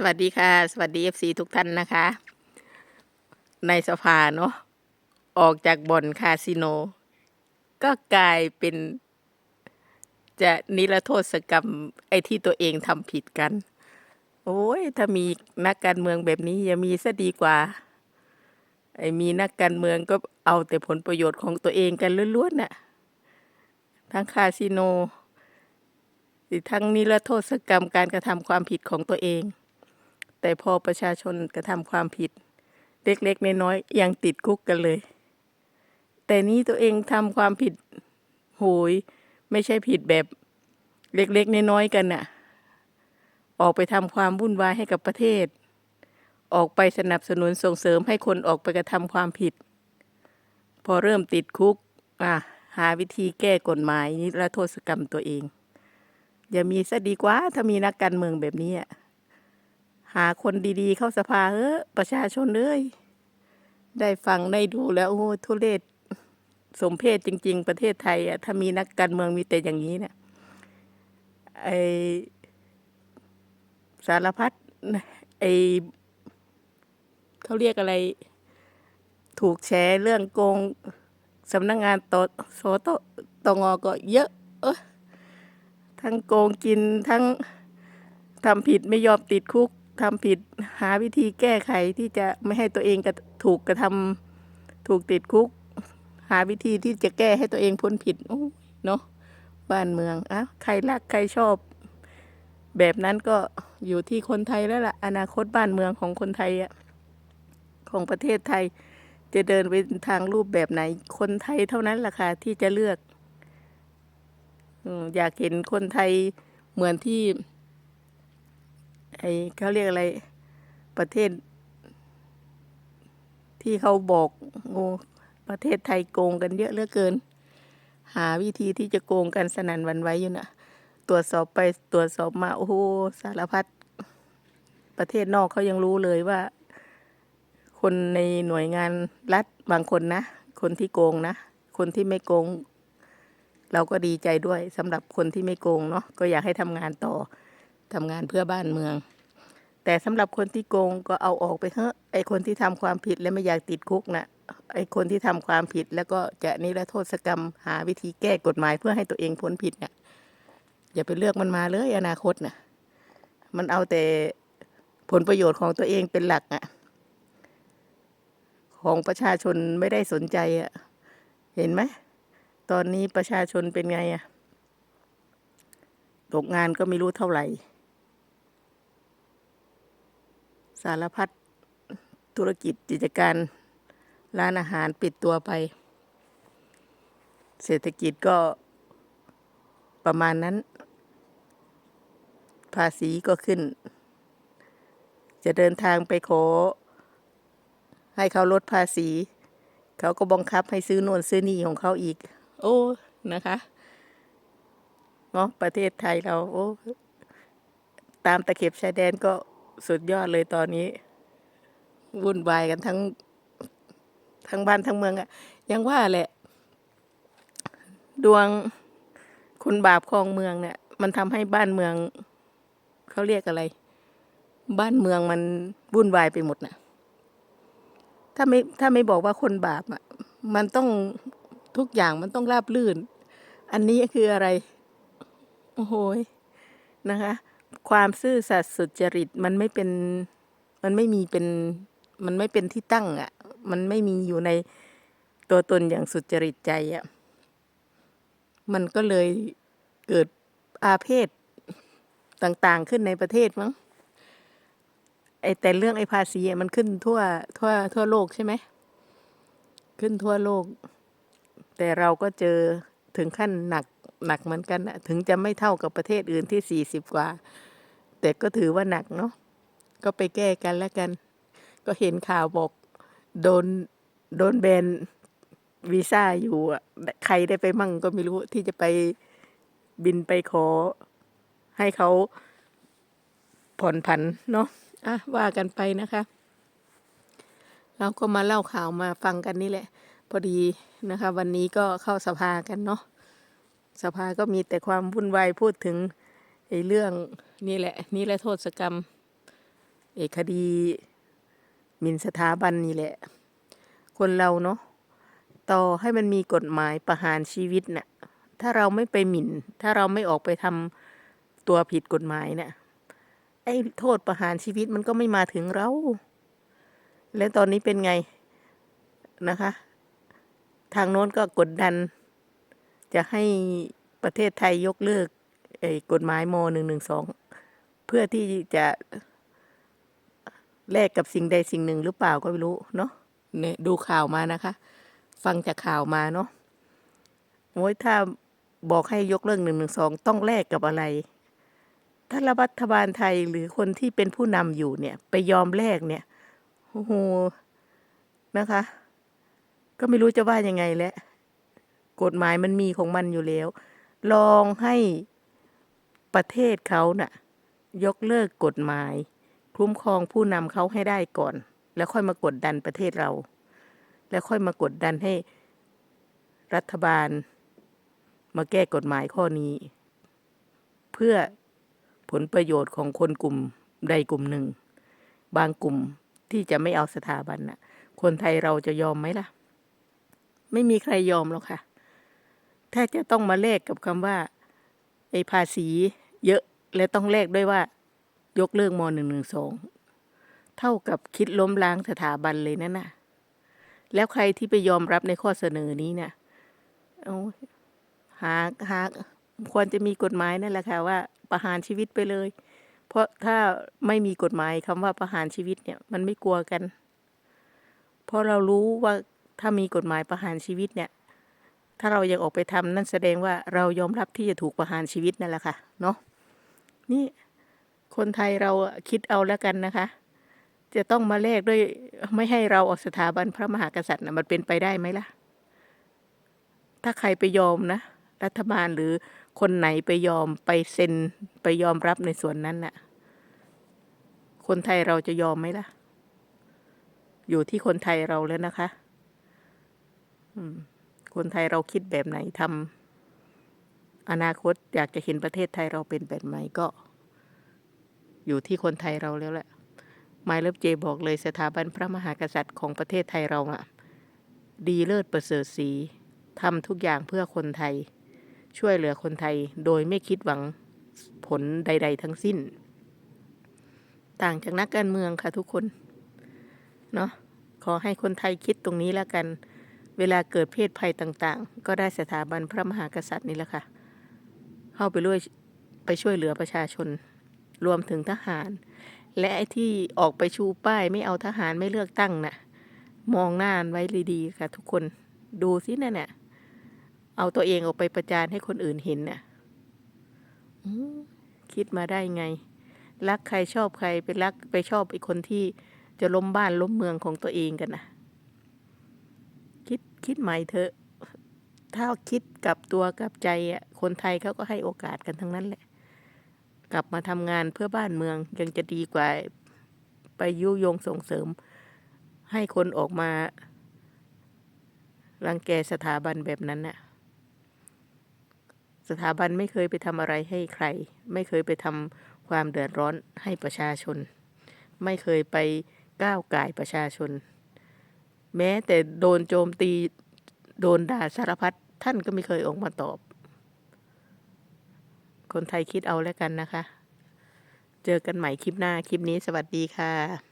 สวัสดีค่ะ สวัสดี FC ทุกท่านนะคะ ในสภาเนาะออกจากบ่อนคาสิโน ก็กลายเป็น จะนิรโทษกรรมไอ้ที่ตัวเองทำผิดกัน โอ้ย ถ้ามีนักการเมืองแบบนี้อย่ามีซะดีกว่า ไอ้มีนักการเมืองก็เอาแต่ผลประโยชน์ของตัวเองกันล้วนๆน่ะ ทั้งคาสิโนทั้งนิรโทษกรรมการกระทำความผิดของตัวเอง แต่พอประชาชนกระทำความผิด เล็กๆน้อยๆยังติดคุกกันเลย แต่นี้ตัวเองทำความผิดโหย ไม่ใช่ผิดแบบเล็กๆน้อยๆกันน่ะ ออกไปทำความวุ่นวายให้กับประเทศ ออกไปสนับสนุนส่งเสริมให้คนออกไปกระทำความผิด พอเริ่มติดคุกอะหาวิธีแก้กฎหมายนิรโทษกรรมตัวเอง อย่ามีซะดีกว่าถ้ามีนักการเมืองแบบนี้อะ หาคนดีๆ เข้าสภาเออประชาชนเอ้ยได้ฟังได้ดูแล้วโอ้ทุเรศสมเพศจริง ๆ ประเทศไทยอะถ้ามีนักการเมืองมีแต่อย่างนี้เนี่ยไอสารพัดไอเขาเรียกอะไร ถูกแชร์เรื่องโกงสำนักงงานตโสตตงอก็เยอะเออทั้งโกงกินทั้งทำผิดไม่ยอมติดคุก ทำผิดหาวิธีแก้ไขที่จะไม่ให้ตัวเองกระถูกกระทำถูกติดคุก หาวิธีที่จะแก้ให้ตัวเองพ้นผิดเนาะบ้านเมืองอะใครรักใครชอบ แบบนั้นก็อยู่ที่คนไทยแล้วล่ะ อนาคตบ้านเมืองของคนไทยอะของประเทศไทย จะเดินไปทางรูปแบบไหน คนไทยเท่านั้นแหละค่ะที่จะเลือกอืมอยากเห็นคนไทยเหมือนที่ ไอเขาเรียกอะไร ประเทศ ที่เขาบอกโอ้ประเทศไทยโกงกันเยอะเหลือเกิน หาวิธีที่จะโกงกันสนั่นวันไว้อยู่นะตรวจสอบไปตรวจสอบมาโอ้โหสารพัดประเทศนอกเขายังรู้เลยว่า คนในหน่วยงานรัฐบางคนนะ คนที่โกงนะ คนที่ไม่โกง เราก็ดีใจด้วยสำหรับคนที่ไม่โกงเนาะก็อยากให้ทำงานต่อ ทำงานเพื่อบ้านเมือง แต่สำหรับคนที่โกงก็เอาออกไปเถอะไอคนที่ทำความผิดและไม่อยากติดคุกนะไอคนที่ทำความผิดแล้วก็จะนิรโทษกรรม หาวิธีแก้กฎหมายเพื่อให้ตัวเองพ้นผิดเนี่ยอย่าไปเลือกมันมาเลยอนาคตนะมันเอาแต่ผลประโยชน์ของตัวเองเป็นหลักอะของประชาชนไม่ได้สนใจอะเห็นไหม ตอนนี้ประชาชนเป็นไงอะ ตกงานก็ไม่รู้เท่าไหร่ สารพัดธุรกิจกิจการร้านอาหารปิดตัวไป เศรษฐกิจก็ประมาณนั้น ภาษีก็ขึ้น จะเดินทางไปขอ ให้เขาลดภาษี เขาก็บังคับให้ซื้อโน่นซื้อนี่ของเขาอีก โอ้นะคะเนาะประเทศไทยเราโอ้ตามตะเข็บชายแดนก็ สุดยอดเลยตอนนี้ วุ่นวายกันทั้ง ทั้งบ้านทั้งเมืองอะยังว่าแหละ ดวงคุณบาปครองเมืองเนี่ย มันทำให้บ้านเมือง เขาเรียกอะไร บ้านเมืองมันวุ่นวายไปหมดน่ะถ้าไม่ถ้าไม่บอกว่าคนบาปอะมันต้องทุกอย่างมันต้องราบลื่น อันนี้คืออะไร โอ้โหยนะคะ ความซื่อสัตย์สุจริตมันไม่เป็น มันไม่มีเป็น มันไม่เป็นที่ตั้งอะ มันไม่มีอยู่ในตัวตนอย่างสุจริตใจอะ มันก็เลยเกิดอาเพศต่างๆขึ้นในประเทศมั้งไอแต่เรื่องไอภาษีมันขึ้นทั่วทั่วทั่วโลกใช่ไหม ขึ้นทั่วโลก แต่เราก็เจอถึงขั้นหนัก หนักเหมือนกันนะถึงจะไม่เท่ากับประเทศอื่นที่สี่สิบกว่า แต่ก็ถือว่าหนักเนาะก็ไปแก้กันแล้วกัน ก็เห็นข่าวบอกโดนโดนแบนวีซ่าอยู่อะใครได้ไปมั่งก็ไม่รู้ที่จะไปบินไปขอ ให้เขาผ่อนผันเนาะอะว่ากันไปนะคะ เราก็มาเล่าข่าวมาฟังกันนี่แหละ พอดีนะคะ วันนี้ก็เข้าสภากันเนาะ สภาก็มีแต่ความวุ่นวายพูดถึงไอ้เรื่องนี่แหละ นี่แหละโทษกรรมเอกคดีหมิ่นสถาบันนี่แหละ คนเราเนาะต่อให้มันมีกฎหมายประหารชีวิตน่ะถ้าเราไม่ไปหมิ่น ถ้าเราไม่ออกไปทำตัวผิดกฎหมายเนี่ยไอ้โทษประหารชีวิตมันก็ไม่มาถึงเรา และตอนนี้เป็นไงนะคะ ทางโน้นก็กดดัน จะให้ประเทศไทยยกเลิกกฎหมายมหนึ่งหนึ่งสองเพื่อที่จะแลกกับสิ่งใดสิ่งหนึ่งหรือเปล่าก็ไม่รู้เนาะเนี่ยดูข่าวมานะคะ ฟังจากข่าวมาเนาะโอ้ยถ้าบอกให้ยกเลิกหนึ่งหนึ่งสองต้องแลกกับอะไร ถ้ารัฐบาลไทยหรือคนที่เป็นผู้นำอยู่เนี่ย ไปยอมแลกเนี่ยโอ้โหนะคะ ก็ไม่รู้จะว่ายังไงแล้ว กฎหมายมันมีของมันอยู่แล้ว ลองให้ประเทศเขาน่ะ ยกเลิกกฎหมาย คุ้มครองผู้นำเขาให้ได้ก่อน แล้วค่อยมากดดันประเทศเรา แล้วค่อยมากดดันให้รัฐบาล มาแก้กฎหมายข้อนี้ เพื่อผลประโยชน์ของคนกลุ่มใดกลุ่มหนึ่ง บางกลุ่มที่จะไม่เอาสถาบันน่ะ คนไทยเราจะยอมไหมล่ะ ไม่มีใครยอมหรอกค่ะ ถ้าจะต้องมาแลกกับคำว่าไอ้ภาษีเยอะและต้องแลกด้วยว่า ยกเลิกมหนึ่งหนึ่งสองเท่ากับคิดล้มล้างสถาบันเลยนั่นน่ะ แล้วใครที่ไปยอมรับในข้อเสนอนี้เนี่ยเอาหาหาควรจะมีกฎหมายนั่นแหละค่ะว่าประหารชีวิตไปเลย เพราะถ้าไม่มีกฎหมายคำว่าประหารชีวิตเนี่ยมันไม่กลัวกัน เพราะเรารู้ว่าถ้ามีกฎหมายประหารชีวิตเนี่ย ถ้าเรายังออกไปทำนั่นแสดงว่าเรายอมรับที่จะถูกประหารชีวิตนั่นแหละค่ะเนาะนี่คนไทยเราคิดเอาแล้วกันนะคะ จะต้องมาแลกด้วยไม่ให้เราออกสถาบันพระมหากษัตริย์นะมันเป็นไปได้ไหมล่ะ ถ้าใครไปยอมนะ รัฐบาลหรือคนไหนไปยอมไปเซ็นไปยอมรับในส่วนนั้นน่ะ คนไทยเราจะยอมไหมล่ะ อยู่ที่คนไทยเราแล้วนะคะ อืม คนไทยเราคิดแบบไหนทำอนาคตอยากจะเห็นประเทศไทยเราเป็นแบบไหนก็ อยู่ที่คนไทยเราแล้วแหละไมเลิฟเจบอกเลยสถาบันพระมหากษัตริย์ของประเทศไทยเราอะดีเลิศประเสริฐสีทำทุกอย่างเพื่อคนไทย ช่วยเหลือคนไทยโดยไม่คิดหวังผลใด ๆ ทั้งสิ้น ต่างจากนักการเมืองค่ะทุกคน เนาะขอให้คนไทยคิดตรงนี้แล้วกัน เวลาเกิดเพศภัยต่างๆ ก็ได้สถาบันพระมหากษัตริย์นี่แหละค่ะ เข้าไปช่วยไปช่วยเหลือประชาชน รวมถึงทหาร และไอ้ที่ออกไปชูป้ายไม่เอาทหารไม่เลือกตั้งน่ะ มองหน้าไว้ดีๆค่ะ ทุกคนดูสินั่นน่ะเอาตัวเองออกไปประจานให้คนอื่นเห็นน่ะอืมคิดมาได้ไง รักใครชอบใครไปรักไปชอบไอ้คนที่จะล้มบ้านล้มเมืองของตัวเองกันนะ คิดใหม่เถอะ ถ้าคิดกับตัวกับใจอะคนไทยเขาก็ให้โอกาสกันทั้งนั้นแหละ กลับมาทำงานเพื่อบ้านเมืองยังจะดีกว่าไปยุยงส่งเสริม ให้คนออกมารังแกสถาบันแบบนั้นน่ะ สถาบันไม่เคยไปทำอะไรให้ใคร ไม่เคยไปทำความเดือดร้อนให้ประชาชน ไม่เคยไปก้าวไก่ประชาชน แม้แต่โดนโจมตีโดนด่าสารพัดท่านก็ไม่เคยออกมาตอบ คนไทยคิดเอาแล้วกันนะคะ เจอกันใหม่คลิปหน้าคลิปนี้สวัสดีค่ะ